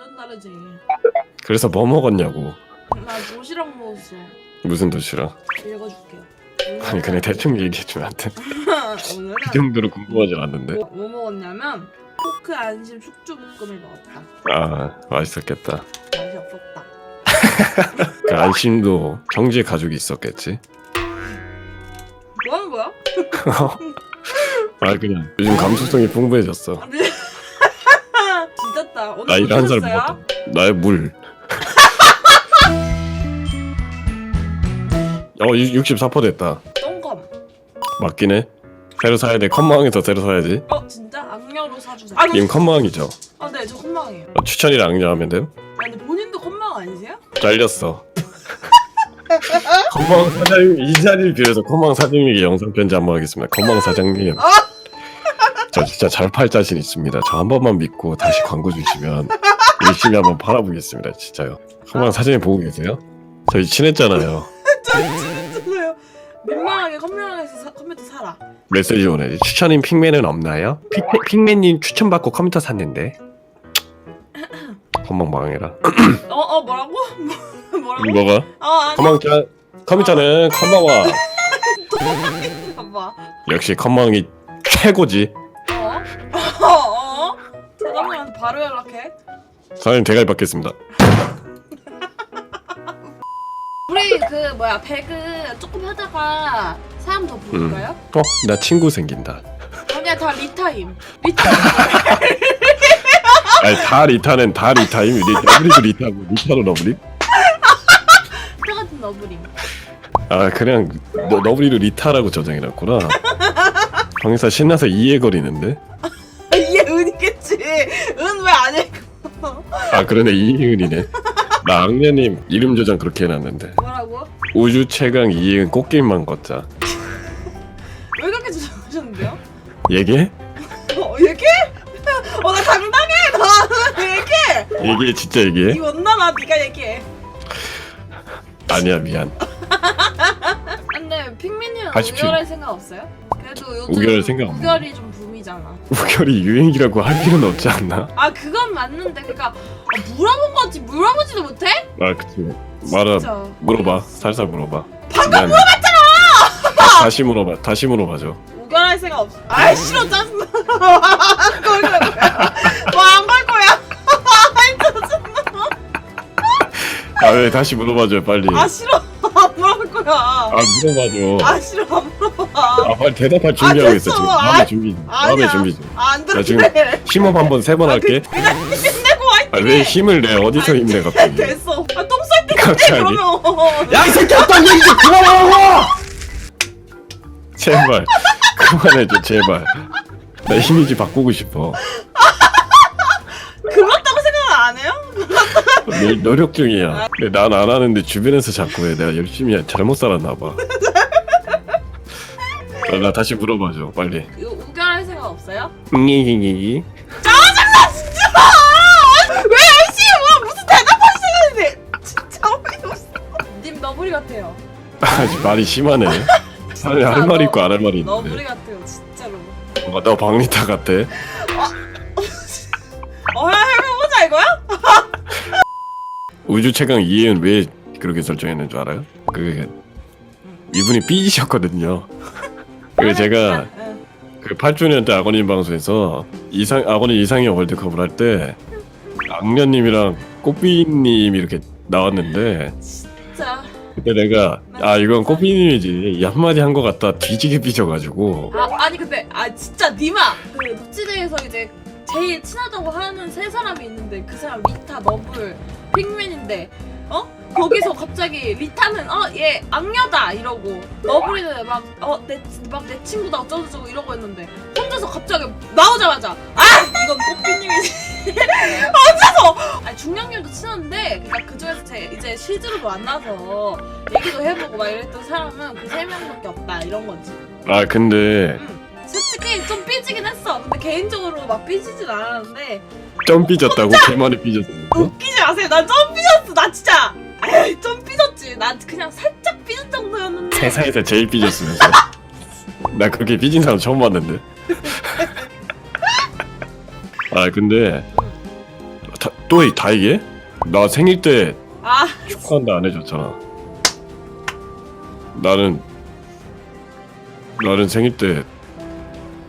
완전 다르지. 그래서 뭐 먹었냐고 나 도시락 먹었어. 무슨 도시락 읽어줄게요. 아니 그냥 대충 얘기해주면 안 돼? 오늘은 그 정도로 궁금하지 않는데 뭐, 뭐 먹었냐면 포크 안심 숙주 볶음을 먹었다. 아 맛있었겠다 맛이 없었다. 그 안심도 형제 가족이 있었겠지 뭐 하는 거야? 아 그냥 요즘 감수성이 풍부해졌어 아, 네. 뒤졌다. 오늘 나이를 뭐한살 드셨어요? 먹었다 나의 물 어, 64% 됐다. 똥검. 맞긴 해. 새로 사야 돼. 컴망에서 새로 사야지. 어 진짜 악녀로 사주세요. 아, 님 컴망이죠. 아 네, 저 컴망이에요. 어, 추천이랑 악녀하면 됨. 아, 근데 본인도 컴망 아니세요? 잘렸어. 컴망 사장님 이 자리를 빌어서 컴망 사장님에게 영상 편지 한 번 하겠습니다. 컴망 사장님. 저 진짜 잘 팔 자신 있습니다. 저 한 번만 믿고 다시 광고 주시면 열심히 한번 팔아보겠습니다. 진짜요. 컴망 사장님 보고 계세요? 저희 친했잖아요. 진짜요. 민망하게 컴퓨터에서 사, 컴퓨터 사라. 메시지 오네. 추천인 핑맨은 없나요? 핑, 핑맨님 추천받고 컴퓨터 샀는데. 컴망 망해라. 어, 어 뭐라고? 뭐, 뭐라고? 뭐가? 어, 아니. 짠. 컴퓨터는 컴망와. 봐봐. 역시 컴망이 최고지. 어? 사장님한테 바로 연락해. 사장님 대가리 받겠습니다. 우리 그 뭐야 배그 조금 하다가 사람 더 부를까요? 어? 나 친구 생긴다. 아니야 다 리타임. 리타임. 아니 다 리타는 다 리타임. 리- 너브리도 리타고 리타도 너브리? 똑같은 너브림. 아 그냥 너, 너브리도 리타라고 저장해놨구나. 방에서 신나서 이해거리는데? 이게 은이겠지. 은 왜 안 해? 아 그러네 이해은이네. 나 악녀님 이름 저장 그렇게 해놨는데. 뭐라고? 우주 최강 이해은 꽃게임만 걷자. 왜 그렇게 주장하셨는데요? 얘기해? 어 얘기해? 어나 당당해 나 얘기해. 얘기해 진짜 얘기해? 이 원나나 네가 얘기해. 아니야 미안. 근데 하십시오. 우결할 생각 없어요? 요즘 우결할 생각 없네. 우결이 좀 붐이잖아. 우결이 유행이라고 할 필요는 없지 않나? 아 그건 맞는데 그니까 아, 물어본 거지 물어보지도 못해? 아 그치. 말아 진짜. 물어봐. 살살 물어봐. 방금 물어봤잖아. 다시 물어봐. 다시 물어봐줘. 우결할 생각 없어. 아이 싫어 짜증나. 뭐안걸 거야. 아 왜 다시 물어봐줘 빨리. 아 싫어. 안 물어볼 거야. 아 물어봐줘. 아 싫어 안. 아 빨리 대답할 준비하고 있어 됐어. 지금. 아, 마음의 준비. 좀. 마음의 아니야. 준비 좀. 안나 지금. 심호흡 한번 세 번 할게. 그냥 힘내고 아 화이팅. 왜 힘을 내? 어디서 힘내 갑자기? 됐어. 아, 똥쌀때 갑자기? 그러면. 야 이 새끼야 딴 얘기 좀 그만하라고! 제발 그만해줘 제발. 나 이미지 바꾸고 싶어. 그렇다고 생각 안 해요? 노- 노력 중이야. 근데 난 안 하는데 주변에서 자꾸 해. 내가 열심히 해. 잘못 살았나 봐. 어, 나 다시 물어봐줘 빨리. 이거 우결할 생각 없어요? 잉잉잉잉. 짜증나 진짜! 왜 열심히 뭐 무슨 대답할 시간인데 진짜 어이없어 님 너구리 같아요 아 말이 심하네. 사람이 할말 있고 안 할 말이 너구리 있는데. 같아요 진짜로 어, 너 박리타 같아. 어 해보자 이거야? 우주 최강 이해은 왜 그렇게 설정했는 줄 알아요? 그 이분이 삐지셨거든요. 그 제가 응. 그 8주년 때 아버님 방송에서 이상 아버님 이상형 월드컵을 할 때 악녀님이랑 꽃비님 이렇게 나왔는데 진짜. 그때 내가 아 이건 꽃비님이지. 이 한마디 한것 같다. 뒤지게 삐져가지고. 아 아니 근데 아 진짜 니마! 그 눕지대에서 이제 제일 친하다고 하는 세 사람이 있는데 그 사람 리타 너블 핑맨인데 어 거기서 갑자기 리타는 어 얘 악녀다 이러고 너블이는 막어내막 내 친구다 어쩌고저쩌고 이러고 했는데 혼자서 갑자기 나오자마자 아 이건 꽃비님이지 혼자서 아니 중량님도 친한데 그러니까 그 중에서 제 이제 실제로도 만나서 얘기도 해보고 막 이랬던 사람은 그 세 명밖에 없다 이런 거지. 아 근데 응. 솔직히 좀 삐지긴 했어. 근데 개인적으로 막 삐지진 않았는데 점 삐졌다고 개만에 삐졌어. 웃기지 마세요. 나좀 삐졌어. 나 진짜. 에이, 좀 삐졌지. 나 그냥 살짝 삐진 정도였는데. 세상에서 제일 삐졌으면서 나 그렇게 삐진 사람 처음 봤는데 아 근데 다, 또다 이게? 나 생일 때 아 축하한다 안 해줬잖아. 나는 나는 생일 때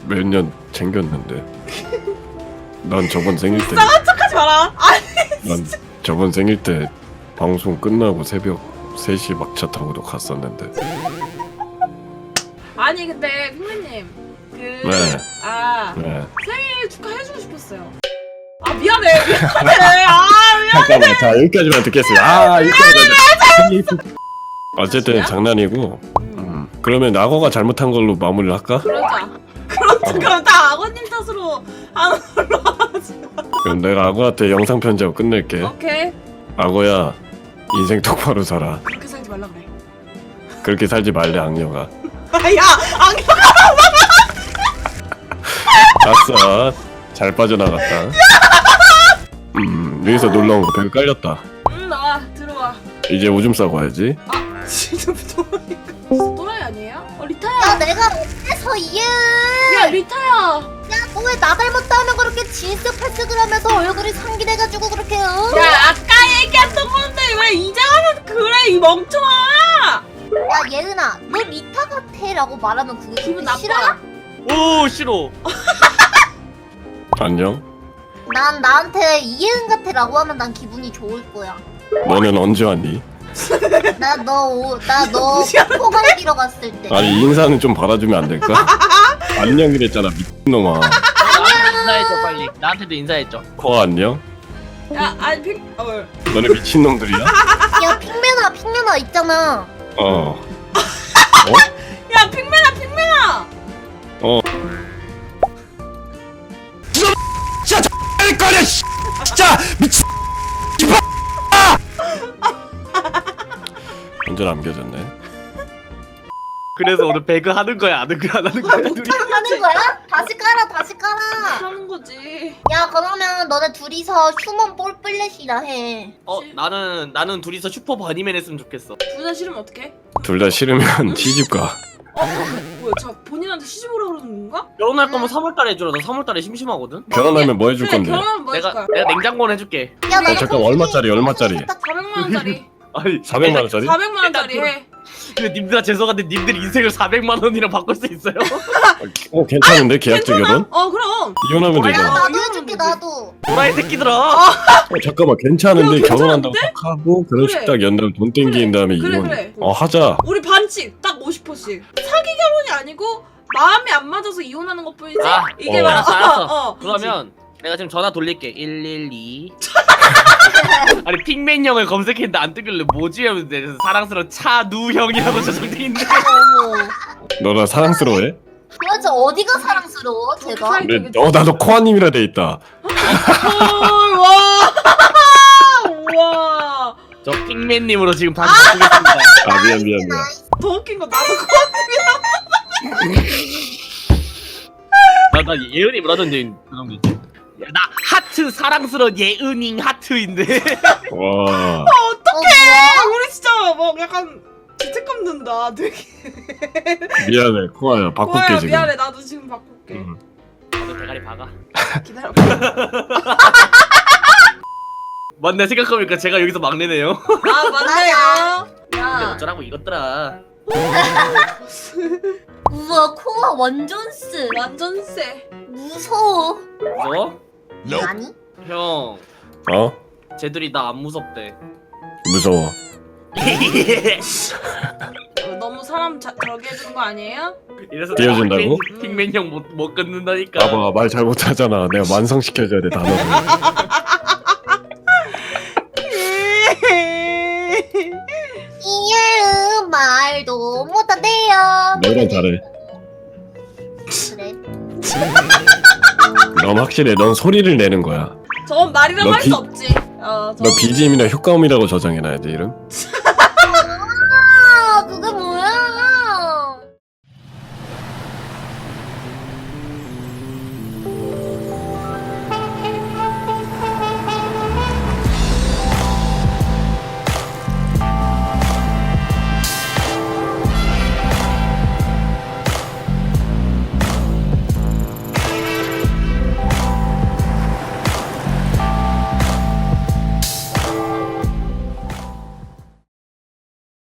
몇 년 챙겼는데. 난 저번 생일 때, 척하지 마라 아 난 저번 생일 때 방송 끝나고 새벽 3시 막차 타고도 갔었는데. 아니 근데 핑맨님 그 네. 아 네. 생일 축하해주고 싶었어요 아 미안해 미안해 아 미안 잠깐만, 자 여기까지만 듣겠습니다. 아 여기까지. 어쨌든 장난이고. 음, 그러면 악어가 잘못한 걸로 마무리를 할까? 그러자 그럼 그럼 다 악어님 탓으로 안 올라가지 그럼 내가 악어한테 영상 편지하고 끝낼게. 오케이 악어야, 인생 똑바로 살아. 그렇게 살지 말라 그래 그렇게 살지 말래 악녀가. 아야 안경 아싸, 잘 빠져나갔다. 음, 여기서 놀러 온거 배가 깔렸다. 응 나와 들어와 이제 오줌 싸고 와야지. 아 진짜 진짜 또라이 아니에요? 어 야 리타야 내가 어때서 이해 야 리타야 야너 왜 나 닮았다 하면 그렇게 질색팔색을 하면서 얼굴이 상기돼가지고 그렇게 어? 야 아까 얘기했던 건데 왜 이제 와서 그래 이 멍청아 야 예은아 너 리타 같아 라고 말하면 그게 기분 나빠 싫어? 오 싫어. 안녕. 난 나한테 이예은 같아 라고 하면 난 기분이 좋을 거야 너는 언제 왔니? 나너나너? 포갈 끼러 갔을 때 아니 인사는 좀 받아주면 안 될까? 안녕 이랬잖아 미친놈아. 나한테 인사해줘 빨리. 나한테도 인사해줘. 코 안녕? 야 아니 핑 어. 너네 미친놈들이야? 야 핑맨아 핑맨아 있잖아 어. 야 핑맨아 핑맨아 어. 거려 진짜 미친 먼저 남겨졌네. 그래서 오늘 배그 하는 거야 안 하는 거야 안 하는 거야 둘이. 하는 거야? 다시 깔아 다시 깔아 하는 거지 야 그러면 너네 둘이서 휴먼 볼 플랫이라 해어 나는 나는 둘이서 슈퍼 버니맨 했으면 좋겠어. 둘 다 싫으면 어떡해? 둘 다 싫으면 시집 가. 어? 뭐야 저 본인한테 시집 오라 그러는 건가? 결혼할 거면 3월달에 해주라. 나 3월달에 심심하거든. 결혼하면 뭐 해줄 그래 건데? 결혼하면 뭐 해줄 내가 거야? 내가 냉장고는 해줄게. 야, 어, 잠깐, 얼마짜리, 얼마짜리? 400만 원짜리 400만 아니 원짜리? 400만 원짜리 해 근데 님들아 죄송한데 님들 인생을 400만 원이랑 바꿀 수 있어요? 어 괜찮은데 계약적 괜찮아? 결혼? 어 그럼 이혼하면 야 되잖아. 나도 해줄게? 나도 도라이 새끼들아. 어, 잠깐만 괜찮은데 야, 결혼한다고 괜찮은데? 딱 하고 결혼식 그래. 딱 연다면 돈 땡긴 다음에 그래, 이혼. 그래. 어 하자. 우리 반칙 딱 50%씩 사기 결혼이 아니고 마음이 안 맞아서 이혼하는 것뿐이지 아, 이게 어. 막 알았어, 알았어. 어, 그러면 내가 지금 전화 돌릴게. 112. 아니 핑맨 형을 검색했는데 안 뜨길래 뭐지 하면서 내가 사랑스러운 차누 형이라고 저장돼 있네. 어머 너나 사랑스러워해? 도대체 어디가 사랑스러워 제가? 그 근데 어 나도 코아님이라 돼 있다. 헐, 와 우와 저 핑맨님으로 지금 다시 바꾸겠습니다. 아 미안 미안 미안. 더 웃긴 거 나도 나, 나 예은이 뭐라던데 그런 거지? 야, 나 하트 사랑스러운 예은잉 하트인데. 와. 어떡해! 어, 우리 진짜 뭐 약간 죄책감 든다 되게. 미안해. 코아야 바꿀게 코아야 지금. 미안해. 나도 지금 바꿀게. 음. 나도 대가리 박아. 기다려 맞네 생각해보니까 제가 여기서 막내네요. 아 맞네요. 근데 야 어쩌라고 이것들아. 우와 코가 완전 쎄 완전 쎄 무서워. 무서워? 아니? 형 어? 쟤들이 나 안 무섭대 무서워. 어, 너무 사람 자, 저기 해주는 거 아니에요? 이래서 띄워준다고? 핑맨- 핑맨 형못 못 끊는다니까 봐봐 말 잘 못하잖아. 내가 완성시켜줘야 돼 단어를. 이해은 말도 못한대요 너랑 잘해. 그래 넌 확실해. 넌 소리를 내는 거야. 저건 말이라고 너할수 비- 없지 어, 너 BGM이나 효과음이라고 저장해놔야 돼 이름.